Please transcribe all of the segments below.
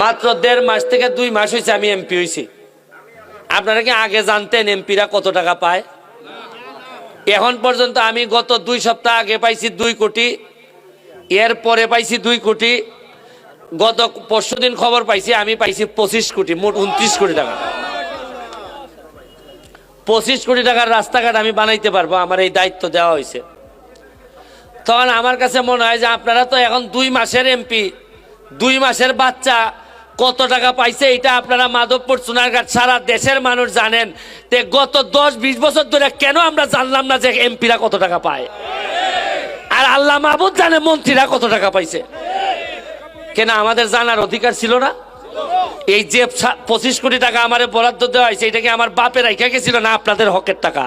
মাত্র দেড় মাস থেকে দুই মাস হয়েছে আমি এমপি হয়েছি। আপনারা কি আগে জানতেন এমপিরা কত টাকা পায়? এখন পর্যন্ত আমি গত দুই সপ্তাহ আগে পাইছি দুই কোটি, এর পরে পাইছি দুই কোটি, গত পরশু দিন খবর পাইছি আমি পাইছি পঁচিশ কোটি, মোট উনত্রিশ কোটি টাকা। পঁচিশ কোটি টাকার রাস্তাঘাট আমি বানাইতে পারব, আমার এই দায়িত্ব দেওয়া হয়েছে। তখন আমার কাছে মনে হয় যে আপনারা তো এখন দুই মাসের এমপি দুই মাসের বাচ্চা কত টাকা পাইছে এটা আপনারা মাধবপুর সোনারঘাট সারা দেশের মানুষ জানেন। তে গত দশ বিশ বছর ধরে কেন আমরা জানলাম না যে এমপিরা কত টাকা পায়? আর আল্লাহ মাহবুদ জানে মন্ত্রীরা কত টাকা পাইছে। কেন আমাদের জানার অধিকার ছিল না? এই যে পঁচিশ কোটি টাকা আমার বরাদ্দ দেওয়া হয়েছে, এটা কি আমার বাপের রেখে গেছিল না আপনাদের হকের টাকা?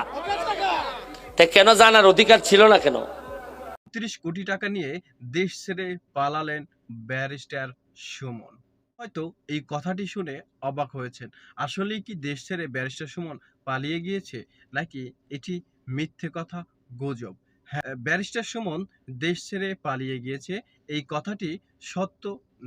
তা কেন জানার অধিকার ছিল না কেন? তিরিশ কোটি টাকা নিয়ে দেশ ছেড়ে পালালেন ব্যারিস্টার সুমন। হয়তো এই কথাটি শুনে অবাক হয়েছেন। আসলেই কি দেশ ছেড়ে ব্যারিস্টার সুমন পালিয়ে গিয়েছে নাকি এটি মিথ্যে কথা গুজব? হ্যাঁ ব্যারিস্টার সুমন দেশ ছেড়ে পালিয়ে গিয়েছে, এই কথাটি সত্য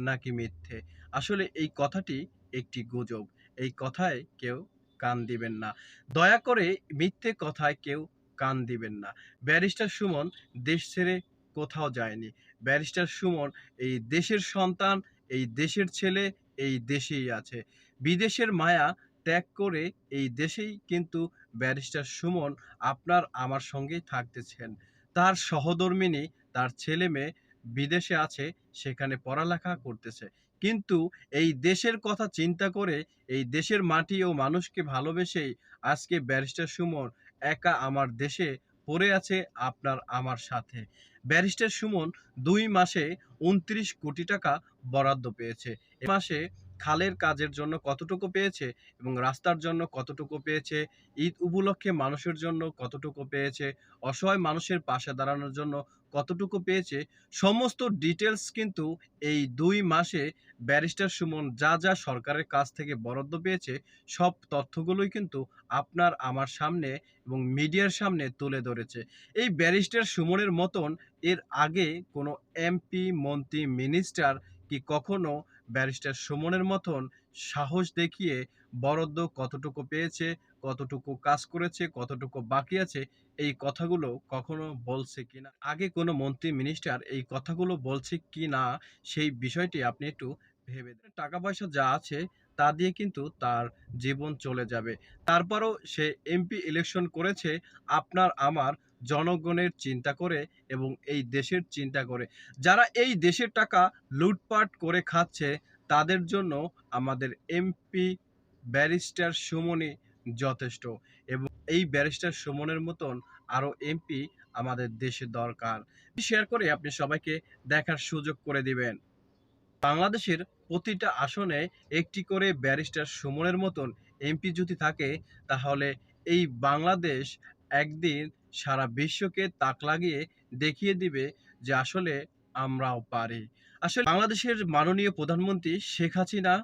নাকি মিথ্যে? আসলে এই কথাটি একটি গুজব। এই কথায় কেউ কান দিবেন না। দয়া করে মিথ্যে কথায় কেউ কান দিবেন না। ব্যারিস্টার সুমন দেশ ছেড়ে কোথাও যায়নি। ব্যারিস্টার সুমন এই দেশের সন্তান এই দেশের ছেলে এই দেশেই আছে। বিদেশের মায়া ত্যাগ করে এই দেশেই কিন্তু ব্যারিস্টার সুমন আপনার আমার সঙ্গেই থাকতেছেন। তার সহধর্মিনী, তার ছেলে মেয়ে বিদেশে আছে, সেখানে পড়ালেখা করতেছে। কিন্তু এই দেশের কথা চিন্তা করে এই দেশের মাটি ও মানুষকে ভালোবেসেই আজকে ব্যারিস্টার সুমন একা আমার দেশে পড়ে আছে আপনার, আমার সাথে। ব্যারিস্টার সুমন দুই মাসে উনত্রিশ কোটি টাকা বরাদ্দ পেয়েছে। এ মাসে খালের কাজের জন্য কতটুকু পেয়েছে এবং রাস্তার জন্য কতটুকু পেয়েছে, ঈদ উপলক্ষে মানুষের জন্য কতটুকু পেয়েছে, অসহায় মানুষের পাশে দাঁড়ানোর জন্য কতটুকু পেয়েছে, সমস্ত ডিটেলস কিন্তু এই দুই মাসে ব্যারিস্টার সুমন যা যা সরকারের কাছ থেকে বরাদ্দ পেয়েছে, সব তথ্যগুলোই কিন্তু আপনার আমার সামনে এবং মিডিয়ার সামনে তুলে ধরেছে। এই ব্যারিস্টার সুমনের মতন এর আগে কোনো এমপি মন্ত্রী মিনিস্টার কি কখনো ব্যারিস্টার সুমনের মতন সাহস দেখিয়ে বরাদ্দ কতটুকু পেয়েছে, কতটুকু কাজ করেছে, কতটুকু বাকি আছে, এই কথাগুলো কখনো বলছে কি না আগে কোনো মন্ত্রী মিনিস্টার এই কথাগুলো বলছে কি না সেই বিষয়টি আপনি একটু ভেবে টাকা পয়সা যা আছে, তা দিয়ে কিন্তু তার জীবন চলে যাবে। তারপরও সে এমপি ইলেকশন করেছে আপনার আমার জনগণের চিন্তা করে এবং এই দেশের চিন্তা করে। যারা এই দেশের টাকা লুটপাট করে খাচ্ছে, তাদের জন্য আমাদের এমপি ব্যারিস্টার সুমনি যথেষ্ট এবং এই ব্যারিস্টার সুমনের মতন আরও এমপি আমাদের দেশে দরকার। শেয়ার করে আপনি সবাইকে দেখার সুযোগ করে দিবেন। বাংলাদেশের প্রতিটা আসনে একটি করে ব্যারিস্টার সুমনের মতন এমপি যদি থাকে, তাহলে এই বাংলাদেশ একদিন সারা বিশ্বকে তাক লাগিয়ে দেখিয়ে দিবে যে আসলে আমরাও পারি। আসলে বাংলাদেশের মাননীয় প্রধানমন্ত্রী শেখ হাসিনা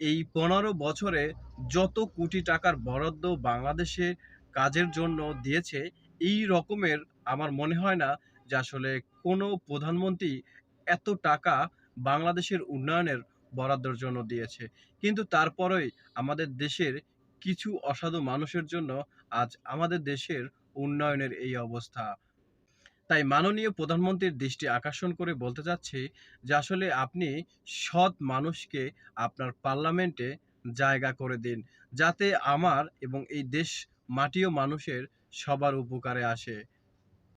এই পনেরো বছরে যত কোটি টাকার বরাদ্দ বাংলাদেশে কাজের জন্য দিয়েছে, এই রকমের আমার মনে হয় না যে আসলে কোনো প্রধানমন্ত্রী এত টাকা বাংলাদেশের উন্নয়নের বরাদ্দর জন্য দিয়েছে। কিন্তু তারপরেই আমাদের দেশের কিছু অসাধু মানুষের জন্য আজ আমাদের দেশের উন্নয়নের এই অবস্থা। তাই মাননীয় প্রধানমন্ত্রীর দৃষ্টি আকর্ষণ করে বলতে চাচ্ছি যে আসলে আপনি সৎ মানুষকে আপনার পার্লামেন্টে জায়গা করে দিন, যাতে আমার এবং এই দেশ মাটি ও মানুষের সবার উপকারে আসে।